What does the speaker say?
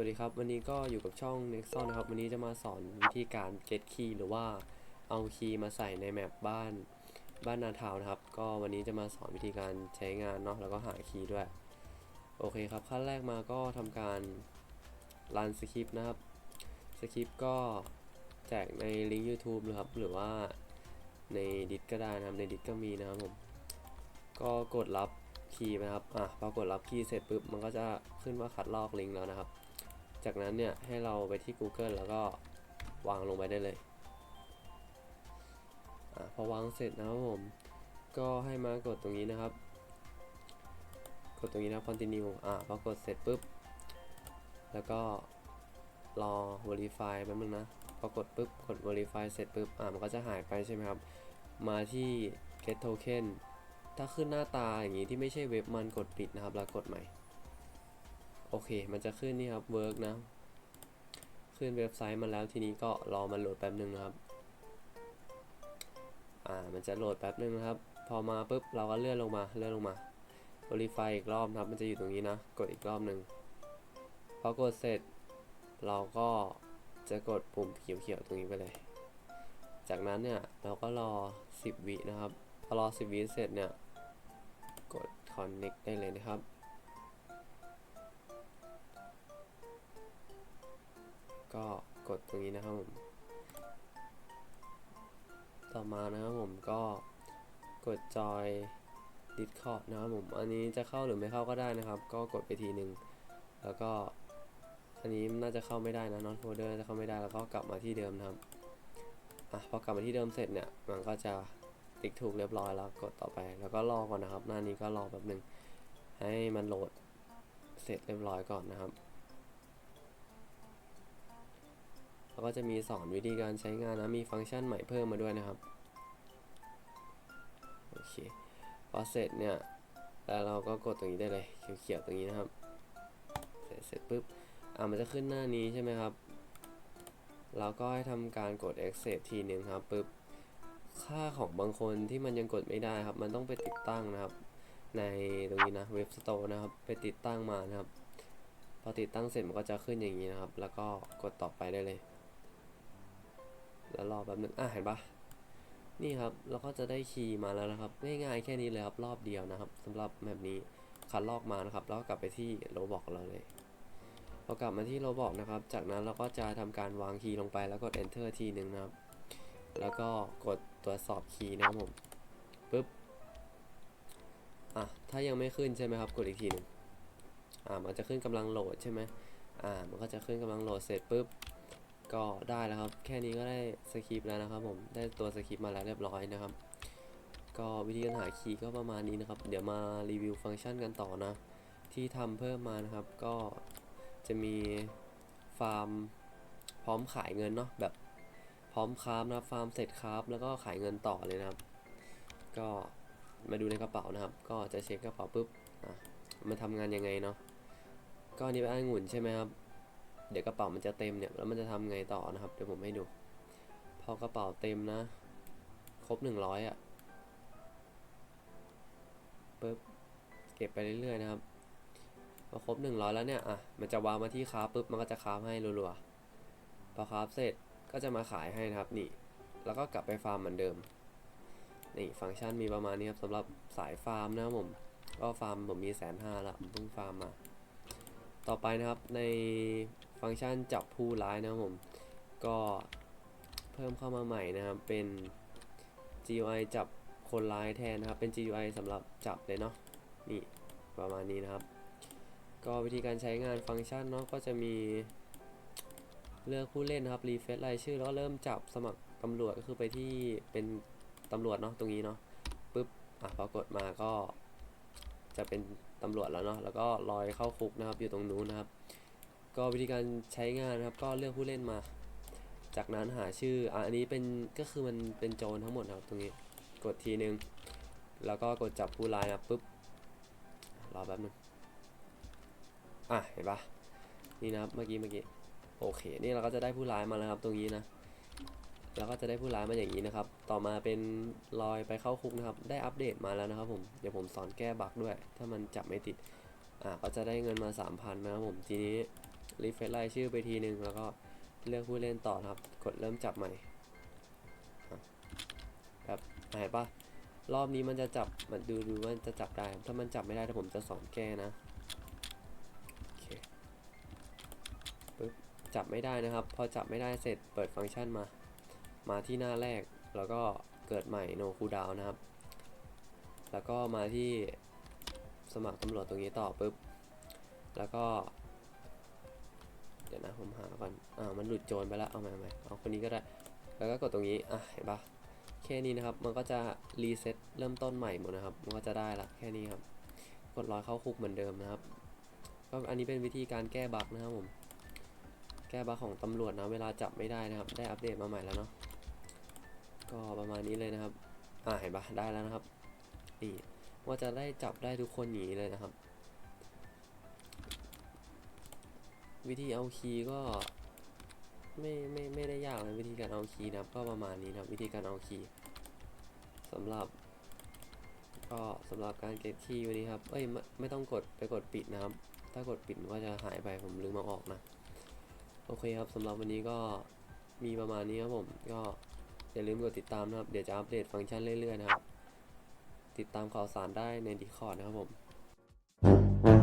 วัสดีครับ วันนี้ก็อยู่กับช่อง Nexon นะครับ วันนี้จะมาสอนวิธีการ get key หรือว่าเอาคีย์มาใส่ในแมปบ้านบ้านนาทาวนะครับ ก็วันนี้จะมาสอนวิธีการใช้งานเนาะแล้วก็หาคีย์ด้วย โอเคครับ ขั้นแรกมาก็ทำการรันสคริปต์นะครับสคริปต์ก็แจกในลิงก์ YouTube นะครับ หรือว่าในดิสก็ได้นะครับในดิสก็มีนะครับผมก็กดรับคีย์นะครับอะพอกดรับคีย์เสร็จปุ๊บมันก็จะขึ้นว่าคัดลอกลิงก์แล้วนะครับ จากนั้นเนี่ยให้เราไปที่ Google แล้วก็วางลงไปได้เลยอพอวางเสร็จนะครับผม ก็ให้มากดตรงนี้นะครับ กดตรงนี้นะครับ continue อะพอกดเสร็จปุ๊บ แล้วก็รอ verify แป๊บนึงนะ พอกดปุ๊บ กด verify เสร็จปุ๊บ อะมันก็จะหายไปใช่ไหมครับ มาที่ get token ถ้าขึ้นหน้าตาอย่างนี้ที่ไม่ใช่เว็บมันกดปิดนะครับ แล้วกดใหม่ โอเค มันจะขึ้นนี่ครับ work นะ ขึ้นเว็บไซต์มาแล้วทีนี้ก็รอมันโหลดแป๊บนึงนะครับ อ่า มันจะโหลดแป๊บนึงนะครับ พอมาปุ๊บเราก็เลื่อนลงมา เลื่อนลงมา verify อีกรอบนะครับ มันจะอยู่ตรงนี้นะ กดอีกรอบหนึ่งพอกดเสร็จ เราก็จะกดปุ่มเขียวๆตรงนี้ไปเลย จากนั้นเนี่ยเราก็รอ 10 วินะครับ พอรอ 10 วิเสร็จเนี่ย กด connect ได้เลยนะครับ ก็กดตรงนี้นะครับผม ต่อมานะครับผมก็กดจอย Discord นะครับผม อันนี้จะเข้าหรือไม่เข้าก็ได้นะครับ ก็กดไปทีหนึ่งแล้วก็อันนี้น่าจะเข้าไม่ได้นะ non folder จะเข้าไม่ได้แล้วก็กลับมาที่เดิมนะครับอะพอกลับมาที่เดิมเสร็จเนี่ยมันก็จะติ๊กถูกเรียบร้อยแล้วกดต่อไปแล้วก็รอก่อนนะครับ หน้านี้ก็รอแบบหนึ่งให้มันโหลดเสร็จเรียบร้อยก่อนนะครับ แล้วก็จะมีสอนวิธีการใช้งานนะ มีฟังก์ชันใหม่เพิ่มมาด้วยนะครับ โอเค พอเสร็จเนี่ย แล้วเราก็กดตรงนี้ได้เลย เขียวๆตรงนี้นะครับ เสร็จเสร็จปุ๊บ อ่ามันจะขึ้นหน้านี้ใช่ไหมครับ เราก็ให้ทำการกด accept ทีหนึ่งครับปุ๊บ ค่าของบางคนที่มันยังกดไม่ได้ครับ มันต้องไปติดตั้งนะครับ ในตรงนี้นะ เว็บสโตร์นะครับ ไปติดตั้งมานะครับพอติดตั้งเสร็จมันก็จะขึ้นอย่างนี้นะครับ แล้วก็กดต่อไปได้เลย แล้วรอแป๊บนึงอะเห็นปะนี่ครับเราก็จะได้คีย์มาแล้วนะครับ ง่ายๆแค่นี้เลยครับรอบเดียวนะครับสำหรับแบบนี้คัดลอกมานะครับ แล้วก็กลับไปที่โรบอกเราเลยพอกลับมาที่โรบอกนะครับ จากนั้นเราก็จะทำการวางคีย์ลงไปแล้วกด enter ทีหนึ่งนะครับ แล้วก็กดตรวจสอบคีย์นะครับผมปึ๊บอะถ้ายังไม่ขึ้นใช่ไหมครับ กดอีกทีหนึ่งอ่ามันจะขึ้นกำลังโหลดใช่ไหมอ่ามันก็จะขึ้นกำลังโหลดเสร็จปุ๊บ ก็ได้แล้วครับ แค่นี้ก็ได้สคริปต์แล้วนะครับ ผม ได้ตัวสคริปต์มาแล้วเรียบร้อยนะครับ ก็วิธีการหาคีย์ก็ประมาณนี้นะครับ เดี๋ยวมารีวิวฟังก์ชันกันต่อนะ ที่ทำเพิ่มมานะครับ ก็จะมีฟาร์มพร้อมขายเงินเนาะ แบบพร้อมคราฟนะครับฟาร์มเสร็จคราฟแล้วก็ขายเงินต่อเลยนะครับ ก็มาดูในกระเป๋านะครับ ก็จะเช็คกระเป๋าปุ๊บ อะ มันทำงานยังไงเนาะ ก็อันนี้เป็นองุ่นใช่ไหมครับ เดี๋ยวกระเป๋ามันจะเต็มเนี่ยแล้วมันจะทำไงต่อนะครับ เดี๋ยวผมให้ดู พอกระเป๋าเต็มนะ ครบหนึ่งร้อยอะปุ๊บเก็บไปเรื่อยๆนะครับพอครบหนึ่งร้อยแล้วเนี่ยอะมันจะวางมาที่คราปุ๊บมันก็จะคราให้รัวๆพอคราเสร็จก็จะมาขายให้นะครับนี่ แล้วก็กลับไปฟาร์มเหมือนเดิมนี่ฟังก์ชันมีประมาณนี้ครับสำหรับสายฟาร์มนะครับผมก็ฟาร์มผมมีแสนห้าละผมเพิ่งฟาร์มมา ต่อไปนะครับในฟังก์ชันจับผู้ร้ายนะครับผม ก็เพิ่มเข้ามาใหม่นะครับ เป็น GUI จับคนร้ายแทนนะครับ เป็น GUI สำหรับจับเลยเนาะนี่ประมาณนี้นะครับ ก็วิธีการใช้งานฟังก์ชันเนาะก็จะมีเลือกผู้เล่นนะครับรีเฟซรายชื่อแล้วก็เริ่มจับสมัครตำรวจก็คือไปที่เป็นตำรวจเนาะตรงนี้เนาะปุ๊บอะพอกดมาก็จะเป็น ตำรวจแล้วเนาะแล้วก็ลอยเข้าคุกนะครับอยู่ตรงนู้นนะครับ ก็วิธีการใช้งานนะครับ ก็เลือกผู้เล่นมา จากนั้นหาชื่ออะอันนี้เป็นก็คือมันเป็นโจรทั้งหมดนะครับตรงนี้กดทีนึง แล้วก็กดจับผู้ร้ายนะปุ๊บรอแป๊บนึงอะเห็นปะนี่นะครับเมื่อกี้เมื่อกี้โอเค นี่เราก็จะได้ผู้ร้ายมาแล้วครับตรงนี้นะ แล้วก็จะได้ผู้ร้ายมาอย่างนี้นะครับ ต่อมาเป็นรอยไปเข้าคุกนะครับ ได้อัปเดตมาแล้วนะครับผม เดี๋ยวผมสอนแก้บั๊กด้วย ถ้ามันจับไม่ติด อ่า ก็จะได้เงินมา 3,000นะครับผม ทีนี้รีเฟรชรายชื่อไปทีนึง แล้วก็เลือกผู้เล่นต่อครับ กดเริ่มจับใหม่อะครับหายปะรอบนี้มันจะจับ มันดูดูว่าจะจับได้ ถ้ามันจับไม่ได้ถ้าผมจะสอนแก้นะโอเคปึ๊บจับไม่ได้นะครับ พอจับไม่ได้เสร็จเปิดฟังก์ชันมา มาที่หน้าแรกแล้วก็เกิดใหม่ no cooldown นะครับ แล้วก็มาที่สมัครตำรวจตรงนี้ต่อปุ๊บ แล้วก็ เดี๋ยวนะผมหาก่อน อ่า มันหลุดโจรไปแล้ว เอาใหม่เอาใหม่เอาคนนี้ก็ได้ แล้วก็กดตรงนี้ อะ เห็นปะแค่นี้นะครับ มันก็จะรีเซ็ตเริ่มต้นใหม่หมดนะครับ มันก็จะได้ละแค่นี้ครับ กดร้อยเข้าคุกเหมือนเดิมนะครับ ก็อันนี้เป็นวิธีการแก้บั๊กนะครับผม แก้บั๊กของตำรวจนะ เวลาจับไม่ได้นะครับ ได้อัปเดตมาใหม่แล้วเนาะ ก็ประมาณนี้เลยนะครับ อ่าเห็นปะได้แล้วนะครับ นี่ว่าจะได้จับได้ทุกคนอย่างนี้เลยนะครับ วิธีเอาคีย์ก็ไม่ไม่ไม่ได้ยากเลยวิธีการเอาคีย์นะครับก็ประมาณนี้นะวิธีการเอาคีย์สำหรับ ก็สำหรับการเก็บคีย์วันนี้ครับ เอ้ยไม่ไม่ต้องกดไปกดปิดนะครับ ถ้ากดปิดมันก็จะหายไปผมลืมมาออกนะ โอเคครับสำหรับวันนี้ก็มีประมาณนี้ครับผมก็ อย่าลืมกดติดตามนะครับ เดี๋ยวจะอัปเดตฟังก์ชันเรื่อยๆนะครับ ติดตามข่าวสารได้ในดีคอร์ดนะครับผม